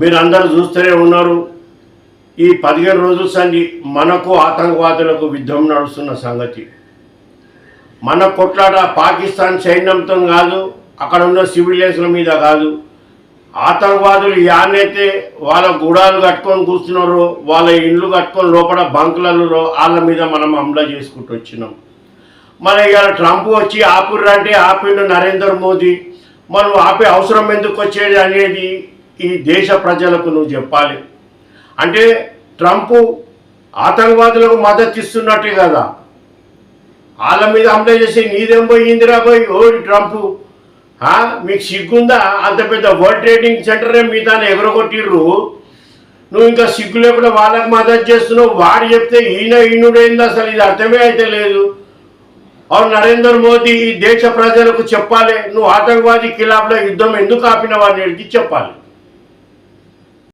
మీరు అందరూ చూస్తూనే ఉన్నారు. ఈ పదిహేను రోజుల సంది మనకు ఆతంకవాదులకు యుద్ధం నడుస్తున్న సంగతి. మన కొట్లాట పాకిస్తాన్ సైన్యంతో కాదు అక్కడ ఉన్న సివిలియన్స్ల మీద కాదు. ఆతంకవాదులు యానైతే వాళ్ళ గుడాలు కట్టుకొని కూర్చున్నారో వాళ్ళ ఇండ్లు కట్టుకొని లోపల బంకులలో వాళ్ళ మీద మనం అమలు చేసుకుంటూ వచ్చినాం. మన ఇవాళ ట్రంప్ వచ్చి ఆపుర్రంటే ఆపిండు నరేంద్ర మోదీ. మనం ఆపే అవసరం ఎందుకు వచ్చేది అనేది ఈ దేశ ప్రజలకు నువ్వు చెప్పాలి. అంటే ట్రంప్ ఆతంకవాదులకు మద్దతు ఇస్తున్నట్టే కదా. వాళ్ళ మీద అప్లై చేసి నీదేం పోయిందిరా పోయి ఓ ట్రంప్. మీకు సిగ్గుందా? అంత పెద్ద వరల్డ్ ట్రేడింగ్ సెంటరే మీ దాన్ని ఎగరగొట్టిర్రు. నువ్వు ఇంకా సిగ్గు లేకుండా వాళ్ళకి మద్దతు చేస్తున్నావు. వాడు చెప్తే ఈయన ఈయనుడైంది అసలు? ఇది అర్థమే అయితే లేదు. అవును నరేంద్ర మోదీ ఈ దేశ ప్రజలకు చెప్పాలి. నువ్వు ఆతంకవాది ఖిలాఫ్లో యుద్ధం ఎందుకు ఆపిన అనేది చెప్పాలి.